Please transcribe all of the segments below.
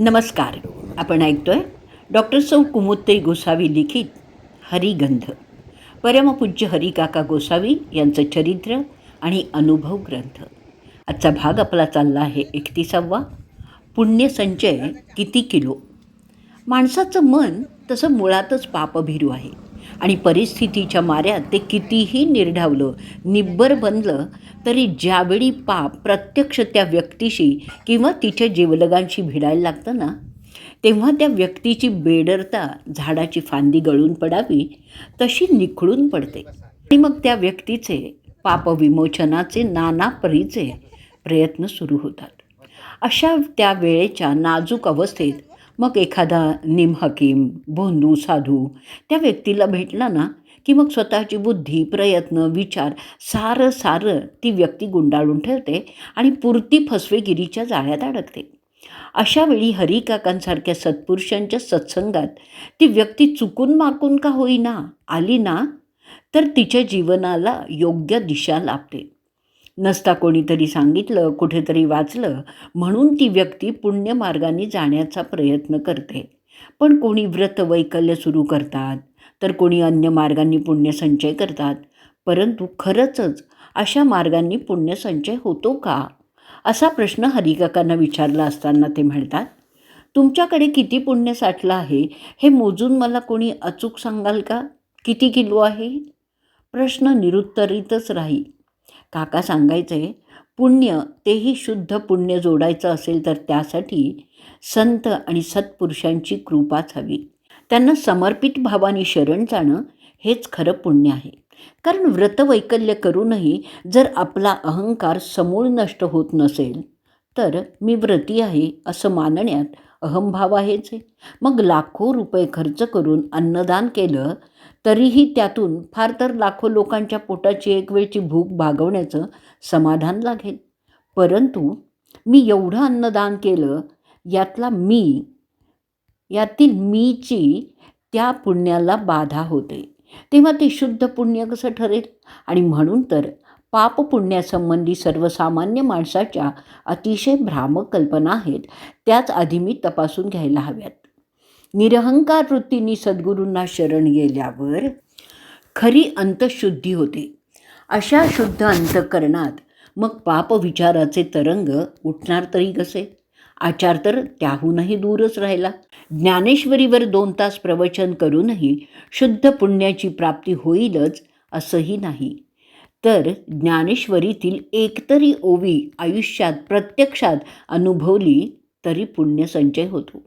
नमस्कार. आपण ऐकतोय डॉक्टर सौ कुमुत्ते गोसावी लिखित हरिगंध. परमपूज्य हरिकाका गोसावी यांचं चरित्र आणि अनुभव ग्रंथ. आजचा भाग आपला चालला आहे एकतीसावा. पुण्यसंचय किती किलो? माणसाचं मन तसं मुळातच पापभिरू आहे. आणि परिस्थितीच्या माऱ्यात ते कितीही निर्ढावलं निब्बर बनलं तरी ज्यावेळी पाप प्रत्यक्ष त्या व्यक्तीशी किंवा तिच्या जीवलगांशी भिडायला लागतं ना तेव्हा त्या व्यक्तीची बेडरता झाडाची फांदी गळून पडावी तशी निखळून पडते. आणि मग त्या व्यक्तीचे पापविमोचनाचे नाना परीचे प्रयत्न सुरू होतात. अशा त्या वेळेच्या नाजूक अवस्थेत मग एखादा निमहकीम भोंदू साधू त्या व्यक्तीला भेटला ना की मग स्वतःची बुद्धी प्रयत्न विचार सारं सारं ती व्यक्ती गुंडाळून ठेवते आणि पुरती फसवेगिरीच्या जाळ्यात अडकते. अशावेळी हरिकाकांसारख्या सत्पुरुषांच्या सत्संगात ती व्यक्ती चुकून माकून का होईना आली ना तर तिच्या जीवनाला योग्य दिशा लाभते. नसता कोणीतरी सांगितलं कुठेतरी वाचलं म्हणून ती व्यक्ती पुण्यमार्गाने जाण्याचा प्रयत्न करते. पण कोणी व्रत वैकल्य सुरू करतात तर कोणी अन्य मार्गांनी पुण्यसंचय करतात. परंतु खरंचच अशा मार्गांनी पुण्यसंचय होतो का? असा प्रश्न हरिकाकांना विचारला असताना ते म्हणतात तुमच्याकडे किती पुण्य साठलं आहे? हे मोजून मला कोणी अचूक सांगाल का? किती किलो आहे? प्रश्न निरुत्तरितच राही काका सांगायचे पुण्य तेही शुद्ध पुण्य जोडायचं असेल तर त्यासाठी संत आणि सत्पुरुषांची कृपाच हवी. त्यांना समर्पित भावाने शरण जाणं हेच खरं पुण्य आहे. कारण व्रतवैकल्य करूनही जर आपला अहंकार समूळ नष्ट होत नसेल तर मी व्रती आहे असं मानण्यात अहंभाव आहेच आहे मग लाखो रुपये खर्च करून अन्नदान केलं तरीही त्यातून फार तर लाखो लोकांच्या पोटाची एक वेळची भूक भागवण्याचं समाधान लागेल. परंतु मी एवढं अन्नदान केलं यातला मी यातील मीची त्या पुण्याला बाधा होते. तेव्हा ते शुद्ध पुण्य कसं ठरेल? आणि म्हणून तर पाप पुण्यासंबंधी सर्वसामान्य माणसाच्या अतिशय भ्रामक कल्पना आहेत त्याच आधी मी तपासून घ्यायला हव्यात. निरहंकार वृत्तीने सद्गुरूंना शरण गेल्यावर खरी अंतशुद्धी होते. अशा शुद्ध अंतकरणात मग पाप विचाराचे तरंग उठणार तरी कसे? आचार तर त्याहूनही दूरच राहिला. ज्ञानेश्वरीवर दोन तास प्रवचन करूनही शुद्ध पुण्याची प्राप्ती होईलच असंही नाही. तर ज्ञानेश्वरीतील एकतरी ओवी आयुष्यात प्रत्यक्षात अनुभवली तरी पुण्यसंचय होतो.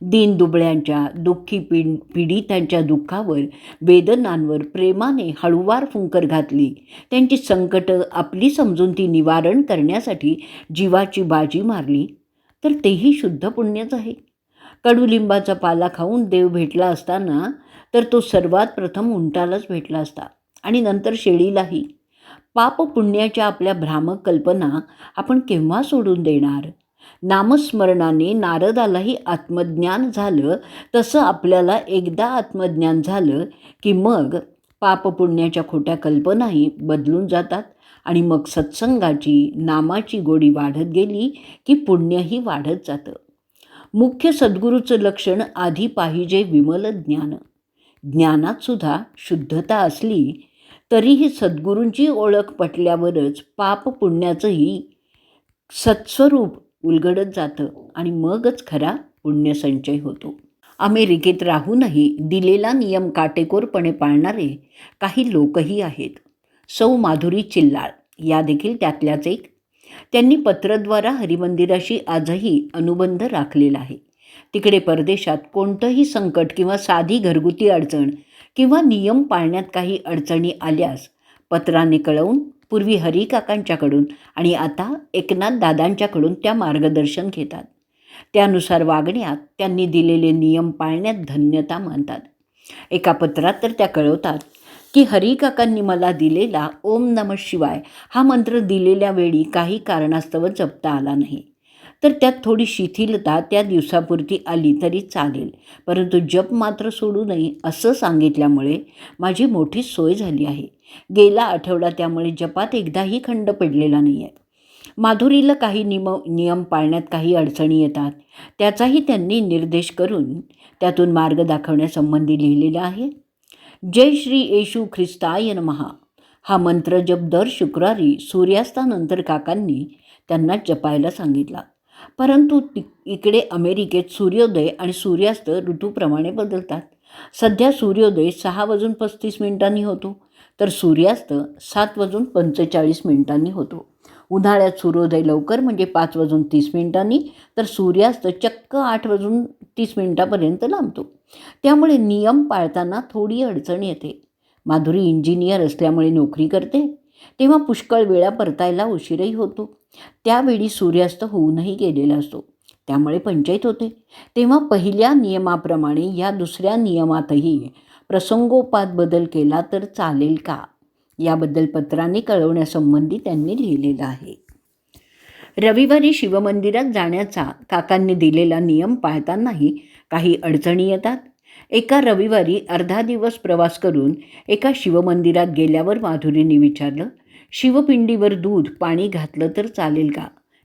दीनदुबळ्यांच्या दुःखी पी पीडितांच्या दुःखावर वेदनांवर प्रेमाने हळूवार फुंकर घातली. त्यांची संकटं आपली समजून ती निवारण करण्यासाठी जीवाची बाजी मारली. तर तेही शुद्ध पुण्यच आहे. कडुलिंबाचा पाला खाऊन देव भेटला असताना तर तो सर्वात प्रथम उंटालाच भेटला असता आणि नंतर शेळीलाही. पाप पुण्याच्या आपल्या भ्रामक कल्पना आपण केव्हा सोडून देणार? नामस्मरणाने नारदालाही आत्मज्ञान झालं तसं आपल्याला एकदा आत्मज्ञान झालं की मग पापपुण्याच्या खोट्या कल्पनाही बदलून जातात आणि मग सत्संगाची नामाची गोडी वाढत गेली की पुण्यही वाढत जातं. मुख्य सद्गुरूचं लक्षण आधी पाहिजे विमल ज्ञान. ज्ञानात सुद्धा शुद्धता असली तरीही सद्गुरूंची ओळख पटल्यावरच पाप पुण्याचंही सत्स्वरूप उलगडत जातं आणि मगच खरा पुण्यसंचय होतो. अमेरिकेत राहूनही दिलेला नियम काटेकोरपणे पाळणारे काही लोकही आहेत. सौ माधुरी चिल्लाळ या देखील त्यातल्याच एक. त्यांनी पत्रद्वारा हरिमंदिराशी आजही अनुबंध राखलेला आहे. तिकडे परदेशात कोणतंही संकट किंवा साधी घरगुती अडचण किंवा नियम पाळण्यात काही अडचणी आल्यास पत्राने कळवून पूर्वी हरिकाकांच्याकडून आणि आता एकनाथ दादांच्याकडून त्या मार्गदर्शन घेतात. त्यानुसार वागण्यात त्यांनी दिलेले नियम पाळण्यात धन्यता मानतात. एका पत्रात तर त्या कळवतात की हरिकाकांनी मला दिलेला ओम नम शिवाय हा मंत्र दिलेल्या वेळी काही कारणास्तव जपता आला नाही. तर त्यात थोडी शिथिलता त्या दिवसापुरती आली तरी चालेल. परंतु जप मात्र सोडू नये असं सांगितल्यामुळे माझी मोठी सोय झाली आहे. गेला आठवडा त्यामुळे जपात एकदाही खंड पडलेला नाही आहे माधुरीला काही निम नियम पाळण्यात काही अडचणी येतात. त्याचाही त्यांनी निर्देश करून त्यातून मार्ग दाखवण्यासंबंधी लिहिलेला आहे. जय श्री येशू ख्रिस्ताय नमहा हा मंत्र जप दर शुक्रवारी सूर्यास्तानंतर काकांनी त्यांना जपायला सांगितला. परंतु ति इकडे अमेरिकेत सूर्योदय आणि सूर्यास्त ऋतूप्रमाणे बदलतात. सध्या सूर्योदय सहा वाजून पस्तीस मिनिटांनी होतो तर सूर्यास्त सात वाजून पंचेचाळीस मिनिटांनी होतो. उन्हाळ्यात सूर्योदय लवकर म्हणजे पाच वाजून तीस मिनिटांनी तर सूर्यास्त चक्क आठ वाजून तीस मिनिटापर्यंत लांबतो. त्यामुळे नियम पाळताना थोडी अडचण येते. माधुरी इंजिनियर असल्यामुळे नोकरी करते तेव्हा पुष्कळ वेळा परतायला उशीरही होतो. त्यावेळी सूर्यास्त होऊनही गेलेला असतो. त्यामुळे पंचायत होते. तेव्हा पहिल्या नियमाप्रमाणे या दुसऱ्या नियमातही प्रसंगोपात बदल केला तर चालेल का? याबद्दल पत्राने कळवण्यासंबंधी त्यांनी लिहिलेलं आहे. रविवारी शिवमंदिरात जाण्याचा काकांनी दिलेला नियम पाळतानाही काही अडचणी येतात. एका रविवारी अर्धा दिवस प्रवास करून एका शिवमंदिरात गेल्यावर माधुरीने विचारलं शिवपिंडीवर दूध पाणी घातलं तर चालेल का?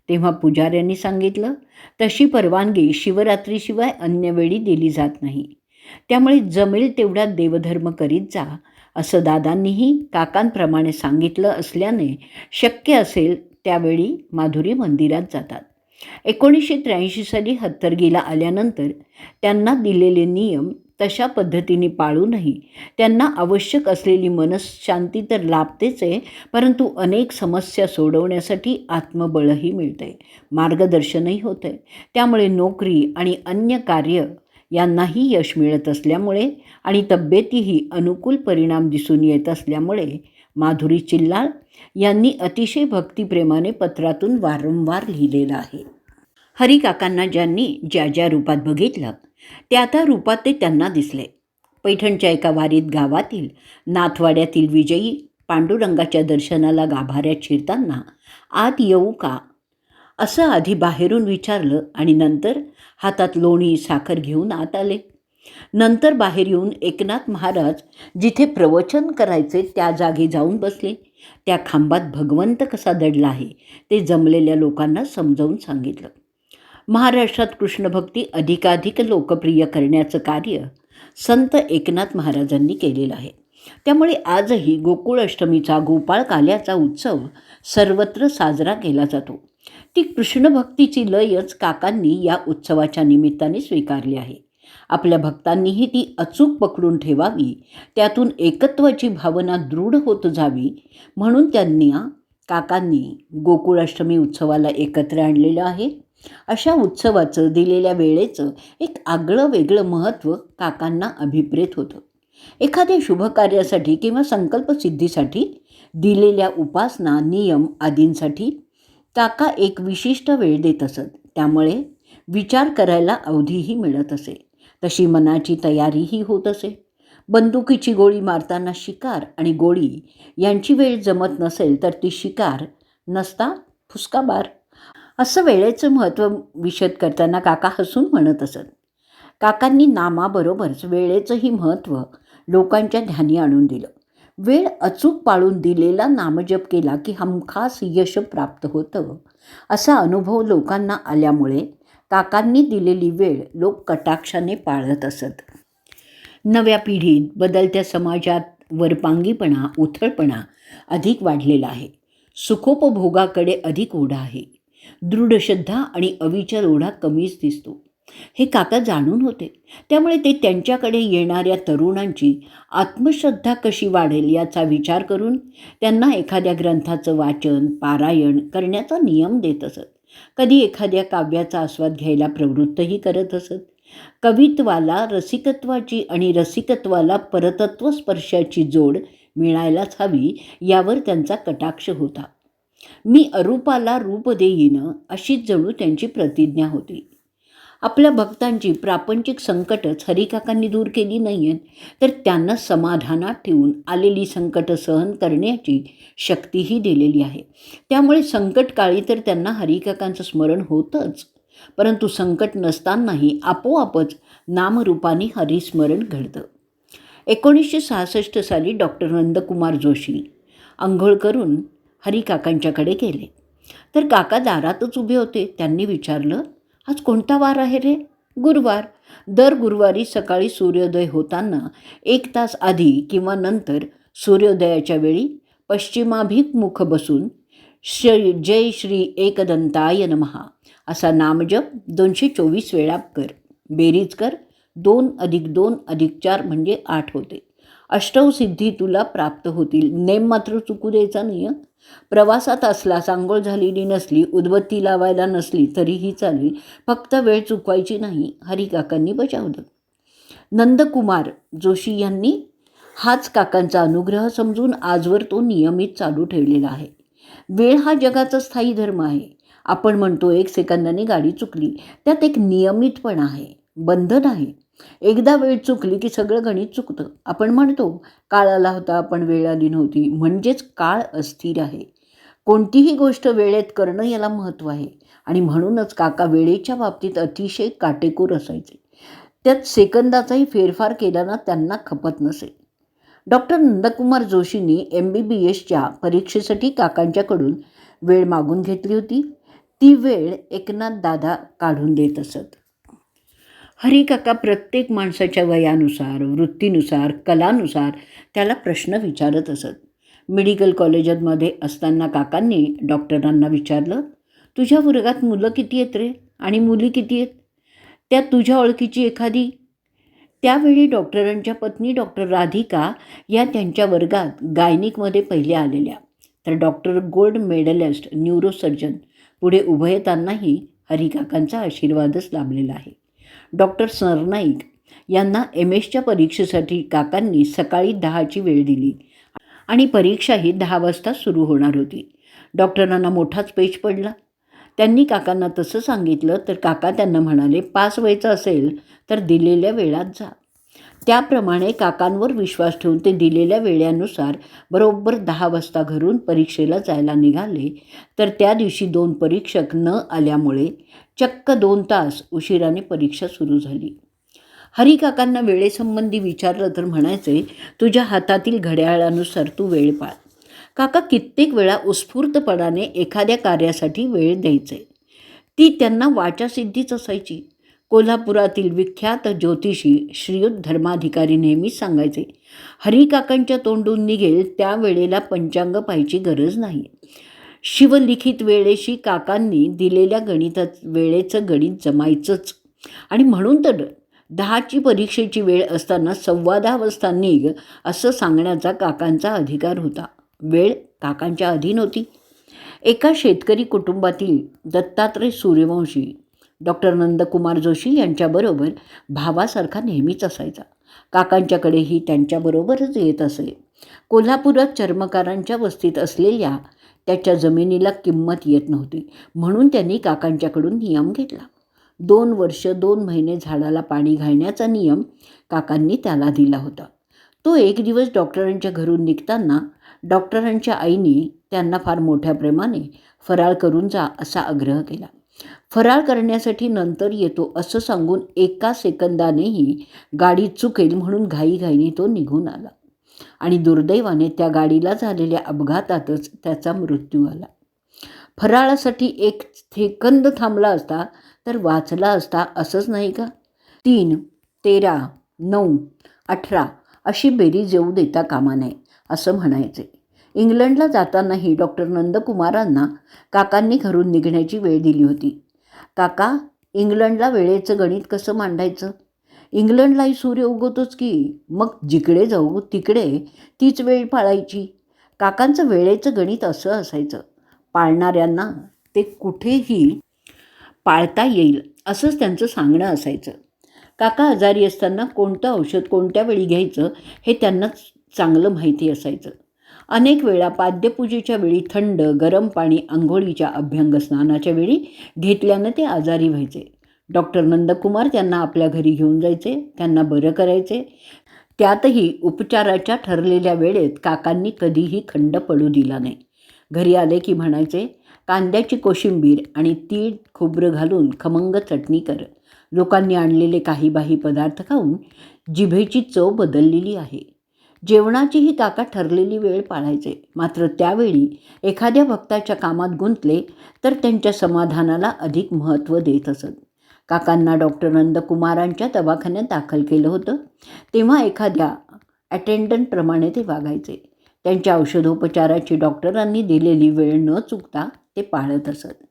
तेव्हा पुजाऱ्यांनी सांगितलं तशी परवानगी शिवरात्रीशिवाय अन्य वेळी दिली जात नाही. त्यामुळे जमेल तेवढा देवधर्म करीत जा. असं दादांनीही काकांप्रमाणे सांगितलं असल्याने शक्य असेल त्यावेळी माधुरी मंदिरात जातात. एकोणीसशे त्र्याऐंशी साली हत्तरगीला आल्यानंतर त्यांना दिलेले नियम तशा पद्धतीने पाळूनही. त्यांना आवश्यक असलेली मनशांती तर लाभतेच आहे परंतु अनेक समस्या सोडवण्यासाठी आत्मबळही मिळते मार्गदर्शनही होतं आहे त्यामुळे नोकरी आणि अन्य कार्य यांनाही यश मिळत असल्यामुळे आणि तब्येतीही अनुकूल परिणाम दिसून येत असल्यामुळे माधुरी चिल्लाळ यांनी अतिशय भक्तिप्रेमाने पत्रातून वारंवार लिहिलेलं आहे. हरिकाकांना ज्यांनी ज्या ज्या रूपात बघितलं त्या त्या रूपात ते त्यांना दिसले. पैठणच्या एका वारीत गावातील नाथवाड्यातील विजयी पांडुरंगाच्या दर्शनाला गाभाऱ्यात शिरताना आत येऊ का? असं आधी बाहेरून विचारलं आणि नंतर हातात लोणी साखर घेऊन आत आले. नंतर बाहेर येऊन एकनाथ महाराज जिथे प्रवचन करायचे त्या जागी जाऊन बसले. त्या खांबात भगवंत कसा दडला आहे ते जमलेल्या लोकांना समजावून सांगितलं. महाराष्ट्रात कृष्णभक्ती अधिकाधिक लोकप्रिय करण्याचं कार्य संत एकनाथ महाराजांनी केलेलं आहे. त्यामुळे आजही गोकुळ अष्टमीचा गोपाळ काल्याचा उत्सव सर्वत्र साजरा केला जातो. ती कृष्णभक्तीची लयच काकांनी या उत्सवाच्या निमित्ताने स्वीकारली आहे. आपल्या भक्तांनीही ती अचूक पकडून ठेवावी त्यातून एकत्वाची भावना दृढ होत जावी म्हणून त्यांनी काकांनी गोकुळाष्टमी उत्सवाला एकत्र आणलेलं आहे. अशा उत्सवाचं दिलेल्या वेळेचं एक आगळं वेगळं महत्त्व काकांना अभिप्रेत होतं. एखाद्या शुभकार्यासाठी किंवा संकल्पसिद्धीसाठी दिलेल्या उपासना नियम आदींसाठी काका एक विशिष्ट वेळ देत असत. त्यामुळे विचार करायला अवधीही मिळत असे. तशी मनाची तयारीही होत असे. बंदुकीची गोळी मारताना शिकार आणि गोळी यांची वेळ जमत नसेल तर ती शिकार नसता फुसकाबार. असं वेळेचं महत्त्व विशद करताना काका हसून म्हणत असत. काकांनी नामाबरोबरच वेळेचंही महत्त्व लोकांच्या ध्यानी आणून दिलं. वेळ अचूक पाळून दिलेला नामजप केला की हमखास यश प्राप्त होतं. असा अनुभव लोकांना आल्यामुळे काकांनी दिलेली वेळ लोक कटाक्षाने पाळत असत. नव्या पिढीत बदलत्या समाजात वरपांगीपणा उथळपणा अधिक वाढलेला आहे. सुखोपभोगाकडे अधिक ओढा आहे. दृढ श्रद्धा आणि अविचार ओढा कमीच दिसतो. हे काका जाणून होते. त्यामुळे ते त्यांच्याकडे येणाऱ्या तरुणांची आत्मश्रद्धा कशी वाढेल याचा विचार करून त्यांना एखाद्या ग्रंथाचं वाचन पारायण करण्याचा नियम देत असत. कधी एखाद्या काव्याचा आस्वाद घ्यायला प्रवृत्तही करत असत. कवित्वाला रसिकत्वाची आणि रसिकत्वाला परतत्व स्पर्शाची जोड मिळायलाच हवी यावर त्यांचा कटाक्ष होता. मी अरूपाला रूप देईन अशीच जणू त्यांची प्रतिज्ञा होती. आपल्या भक्तांची प्रापंचिक संकटच हरिकाकांनी दूर केली नाही आहेत तर त्यांना समाधानात ठेवून आलेली संकटं सहन करण्याची शक्तीही दिलेली आहे. त्यामुळे संकटकाळी तर त्यांना हरिकाकांचं स्मरण होतंच परंतु संकट नसतानाही आपोआपच नामरूपाने हरिस्मरण घडतं. एकोणीसशे सहासष्ट साली डॉक्टर नंदकुमार जोशी आंघोळ करून हरिकाकांच्याकडे गेले. तर काका दारातच उभे होते. त्यांनी विचारलं आज कोणता वार आहे रे? गुरुवार. दर गुरुवारी सकाळी सूर्योदय होताना एक तास आधी किंवा नंतर सूर्योदयाच्या वेळी पश्चिमाभिमुख बसून श्री जय श्री एकदंताय नमहा असा नामजप दोनशे चोवीस वेळा कर. बेरीज कर. दोन अधिक दोन अधिक चार म्हणजे आठ होते. अष्टवसिद्धी तुला प्राप्त होतील. नेम मात्र चुकू द्यायचा नाही प्रवासात असला सांगोळ झालेली नसली उदबत्ती लावायला नसली तरीही चालेल. फक्त वेळ चुकवायची नाही. हरिकाकांनी बजावलं. नंदकुमार जोशी यांनी हाच काकांचा अनुग्रह समजून आजवर तो नियमित चालू ठेवलेला आहे. वेळ हा जगाचा स्थायी धर्म आहे. आपण म्हणतो एक सेकंदाने गाडी चुकली. त्यात एक नियमितपणा आहे. बंधन आहे. एकदा वेळ चुकली की सगळं गणित चुकतं. आपण म्हणतो काळ आला होता पण वेळ आली नव्हती. म्हणजेच काळ अस्थिर आहे. कोणतीही गोष्ट वेळेत करणं याला महत्त्व आहे. आणि म्हणूनच काका वेळेच्या बाबतीत अतिशय काटेकोर असायचे. त्यात सेकंदाचाही फेरफार केल्यानं त्यांना खपत नसे. डॉक्टर नंदकुमार जोशींनी एम बी बी एसच्या परीक्षेसाठी काकांच्याकडून वेळ मागून घेतली होती. ती वेळ एकनाथ दादा काढून देत असत. हरिकाका प्रत्येक माणसाच्या वयानुसार वृत्तीनुसार कलानुसार त्याला प्रश्न विचारत असत. मेडिकल कॉलेजमध्ये असताना काकांनी डॉक्टरांना विचारलं तुझ्या वर्गात मुलं किती आहेत रे? आणि मुली किती आहेत? त्या तुझ्या ओळखीची एखादी? त्यावेळी डॉक्टरांच्या पत्नी डॉक्टर राधिका या त्यांच्या वर्गात गायनिकमध्ये पहिल्या आलेल्या. तर डॉक्टर गोल्ड मेडलिस्ट न्यूरोसर्जन पुढे उभयतांनाही येतानाही हरिकाकांचा आशीर्वादच लाभलेला आहे. डॉक्टर सरनाईक यांना एम एसच्या परीक्षेसाठी काकांनी सकाळी दहाची वेळ दिली. आणि परीक्षाही दहा वाजता सुरू होणार होती. डॉक्टरांना मोठाच पेच पडला. त्यांनी काकांना तसं सांगितलं तर काका त्यांना म्हणाले पास व्हायचं असेल तर दिलेल्या वेळात जा. त्याप्रमाणे काकांवर विश्वास ठेवून ते दिलेल्या वेळेनुसार बरोबर दहा वाजता घरून परीक्षेला जायला निघाले. तर त्या दिवशी दोन परीक्षक न आल्यामुळे चक्क दोन तास उशिराने परीक्षा सुरू झाली. हरिकाकांना वेळेसंबंधी विचारलं तर म्हणायचे तुझ्या हातातील घड्याळानुसार तू वेळ पाळ. काका कित्येक वेळा उत्स्फूर्तपणाने एखाद्या कार्यासाठी वेळ द्यायचे. ती त्यांना वाचासिद्धीच असायची. कोल्हापुरातील विख्यात ज्योतिषी श्रीयुत धर्माधिकारी नेहमीच सांगायचे हरिकाकांच्या तोंडून निघेल त्या वेळेला पंचांग पाहायची गरज नाही. शिवलिखित वेळेशी काकांनी दिलेल्या गणितात वेळेचं गणित जमायचंच. आणि म्हणून तर दहाची परीक्षेची वेळ असताना सव्वा दहा वाजता निघ असं सांगण्याचा काकांचा अधिकार होता. वेळ काकांच्या अधीन होती. एका शेतकरी कुटुंबातील दत्तात्रय सूर्यवंशी डॉक्टर नंदकुमार जोशी यांच्याबरोबर भावासारखा नेहमीच असायचा. काकांच्याकडेही त्यांच्याबरोबरच येत असे. कोल्हापुरात चर्मकारांच्या वस्तीत असलेल्या त्याच्या जमिनीला किंमत येत नव्हती म्हणून त्यांनी काकांच्याकडून नियम घेतला. दोन वर्ष दोन महिने झाडाला पाणी घालण्याचा नियम काकांनी त्याला दिला होता. तो एक दिवस डॉक्टरांच्या घरून निघताना डॉक्टरांच्या आईने त्यांना फार मोठ्या प्रेमाने फराळ करून जा असा आग्रह केला. फराळ करण्यासाठी नंतर येतो असं सांगून एका सेकंदानेही गाडी चुकेल म्हणून घाईघाईने तो निघून आला. आणि दुर्दैवाने त्या गाडीला झालेल्या अपघातातच त्याचा मृत्यू आला फराळासाठी एक सेकंद थांबला असता तर वाचला असता असंच नाही का? तीन तेरा नऊ अठरा अशी बेरीज येऊ देता कामा नये असं म्हणायचे. इंग्लंडला जातानाही डॉक्टर नंदकुमारांना काकांनी घरून निघण्याची वेळ दिली होती. काका इंग्लंडला वेळेचं गणित कसं मांडायचं? इंग्लंडलाही सूर्य उगवतोच की मग जिकडे जाऊ तिकडे तीच वेळ पाळायची. काकांचं वेळेचं गणित असं असायचं. पाळणाऱ्यांना ते कुठेही पाळता येईल असंच त्यांचं सांगणं असायचं. काका आजारी असताना कोणतं औषध कोणत्या वेळी घ्यायचं हे त्यांना चांगलं माहिती असायचं. अनेक वेळा पाद्यपूजेच्या वेळी थंड गरम पाणी आंघोळीच्या अभ्यंग स्नानाच्या वेळी घेतल्यानं ते आजारी व्हायचे. डॉक्टर नंदकुमार त्यांना आपल्या घरी घेऊन जायचे त्यांना बरं करायचे. त्यातही उपचाराच्या ठरलेल्या वेळेत काकांनी कधीही खंड पडू दिला नाही. घरी आले की म्हणायचे कांद्याची कोशिंबीर आणि तीळ खोबरं घालून खमंग चटणी कर. लोकांनी आणलेले काही बाही पदार्थ खाऊन जिभेची चव बदललेली आहे. जेवणाचीही काका ठरलेली वेळ पाळायचे. मात्र त्यावेळी एखाद्या भक्ताच्या कामात गुंतले तर त्यांच्या समाधानाला अधिक महत्त्व देत असत. काकांना डॉक्टर नंदकुमारांच्या दवाखान्यात दाखल केलं होतं. तेव्हा एखाद्या अटेंडंटप्रमाणे ते वागायचे. त्यांच्या औषधोपचाराची डॉक्टरांनी दिलेली वेळ न चुकता ते पाळत असत.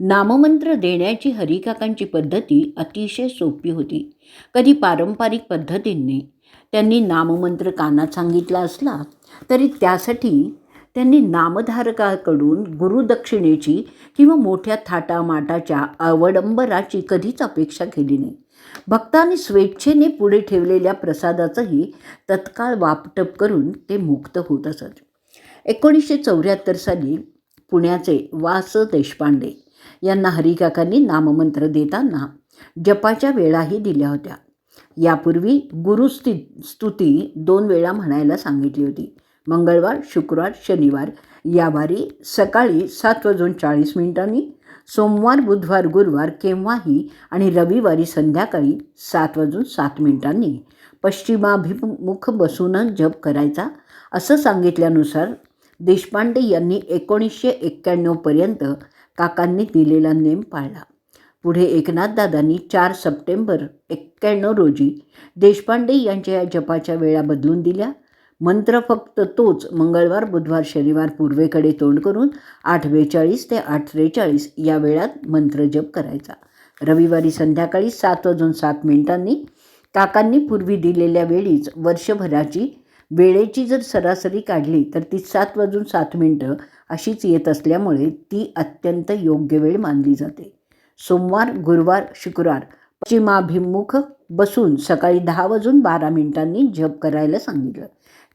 नाममंत्र देण्याची हरिकाकांची पद्धती अतिशय सोपी होती. कधी पारंपरिक पद्धतींनी त्यांनी नाममंत्र कानात सांगितला असला तरी त्यासाठी त्यांनी नामधारकाकडून गुरुदक्षिणेची किंवा मोठ्या थाटामाटाच्या अवडंबराची कधीच अपेक्षा केली नाही. भक्तांनी स्वेच्छेने पुढे ठेवलेल्या प्रसादाचंही तत्काळ वापटप करून ते मुक्त होत असत. एकोणीसशे चौऱ्याहत्तर साली पुण्याचे वास देशपांडे यांना हरिकाकांनी नाममंत्र देताना जपाच्या वेळाही दिल्या होत्या. यापूर्वी गुरुस्ति स्तुती दोन वेळा म्हणायला सांगितली होती. मंगळवार शुक्रवार शनिवार या वारी सकाळी सात वाजून चाळीस मिनिटांनी सोमवार बुधवार गुरुवार केव्हाही आणि रविवारी संध्याकाळी सात वाजून सात मिनिटांनी पश्चिमाभिमुख बसूनच जप करायचा असं सांगितल्यानुसार देशपांडे यांनी एकोणीसशे एक्क्याण्णवपर्यंत काकांनी दिलेला नेम पाळला. पुढे एकनाथदादांनी चार सप्टेंबर एक्क्याण्णव रोजी देशपांडे यांच्या या जपाच्या वेळा बदलून दिल्या. मंत्र फक्त तोच मंगळवार बुधवार शनिवार पूर्वेकडे तोंड करून आठ बेचाळीस ते आठ त्रेचाळीस या वेळात मंत्र जप करायचा. रविवारी संध्याकाळी सात वाजून सात मिनिटांनी काकांनी पूर्वी दिलेल्या वेळीच वर्षभराची वेळेची जर सरासरी काढली तर ती सात वाजून सात मिनटं अशीच येत असल्यामुळे ती अत्यंत योग्य वेळ मानली जाते. सोमवार गुरुवार शुक्रवार पश्चिमाभिमुख बसून सकाळी दहा वाजून बारा मिनिटांनी जप करायला सांगितलं.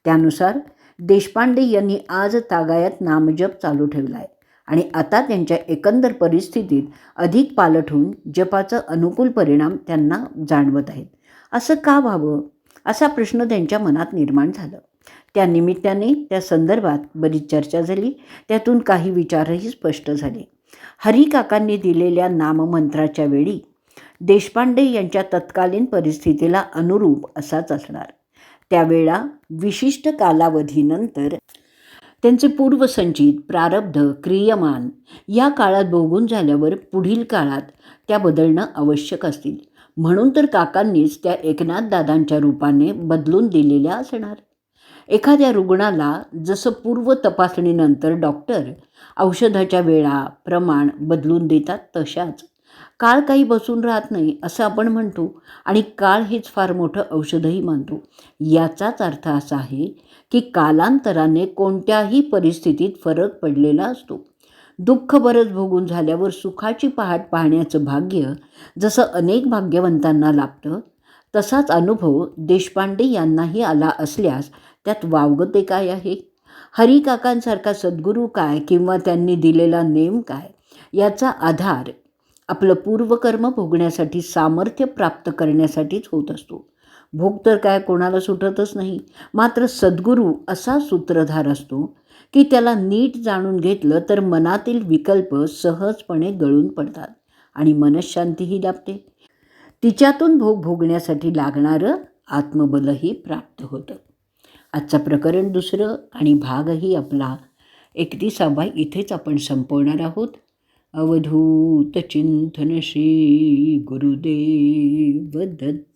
त्यानुसार देशपांडे यांनी आज तागायत नामजप चालू ठेवला आहे आणि आता त्यांच्या एकंदर परिस्थितीत अधिक पालट होऊन जपाचं अनुकूल परिणाम त्यांना जाणवत आहेत. असं का व्हावं? असा प्रश्न त्यांच्या मनात निर्माण झाला. त्या निमित्ताने त्या संदर्भात बरीच चर्चा झाली. त्यातून काही विचारही स्पष्ट झाले. हरिकाकांनी दिलेल्या नाममंत्राच्या वेळी देशपांडे यांच्या तत्कालीन परिस्थितीला अनुरूप असाच असणार. त्यावेळा विशिष्ट कालावधीनंतर त्यांचे पूर्वसंचित प्रारब्ध क्रियमान या काळात भोगून झाल्यावर पुढील काळात त्या बदलणं आवश्यक असतील. म्हणून तर काकांनीच त्या एकनाथदादांच्या रूपाने बदलून दिलेल्या असणार. एखाद्या रुग्णाला जसं पूर्व तपासणीनंतर डॉक्टर औषधाच्या वेळा प्रमाण बदलून देतात तशाच काळ काही बसून राहत नाही असं आपण म्हणतो. आणि काळ हेच फार मोठं औषधही मानतो. याचाच अर्थ असा आहे की कालांतराने कोणत्याही परिस्थितीत फरक पडलेला असतो. दुःख बरंच भोगून झाल्यावर सुखाची पहाट पाहण्याचं भाग्य जसं अनेक भाग्यवंतांना लाभतं तसाच अनुभव देशपांडे यांनाही आला असल्यास त्यात वावगं ते काय आहे? हरिकाकांसारखा सद्गुरू काय किंवा त्यांनी दिलेला नेम काय? याचा आधार आपलं पूर्वकर्म भोगण्यासाठी सामर्थ्य प्राप्त करण्यासाठीच होत असतो. भोग तर काय कोणाला सुटतच नाही. मात्र सद्गुरू असा सूत्रधार असतो की त्याला नीट जाणून घेतलं तर मनातील विकल्प सहजपणे गळून पडतात आणि मनशांतीही लाभते तिच्यातून भोग भोगण्यासाठी लागणारं आत्मबलही प्राप्त होतं. आजचा प्रकरण दुसरं आणि भागही आपला. एकतीसावा इथेच आपण संपवणार आहोत. अवधूत चिंतनशी श्री गुरुदेव दत्त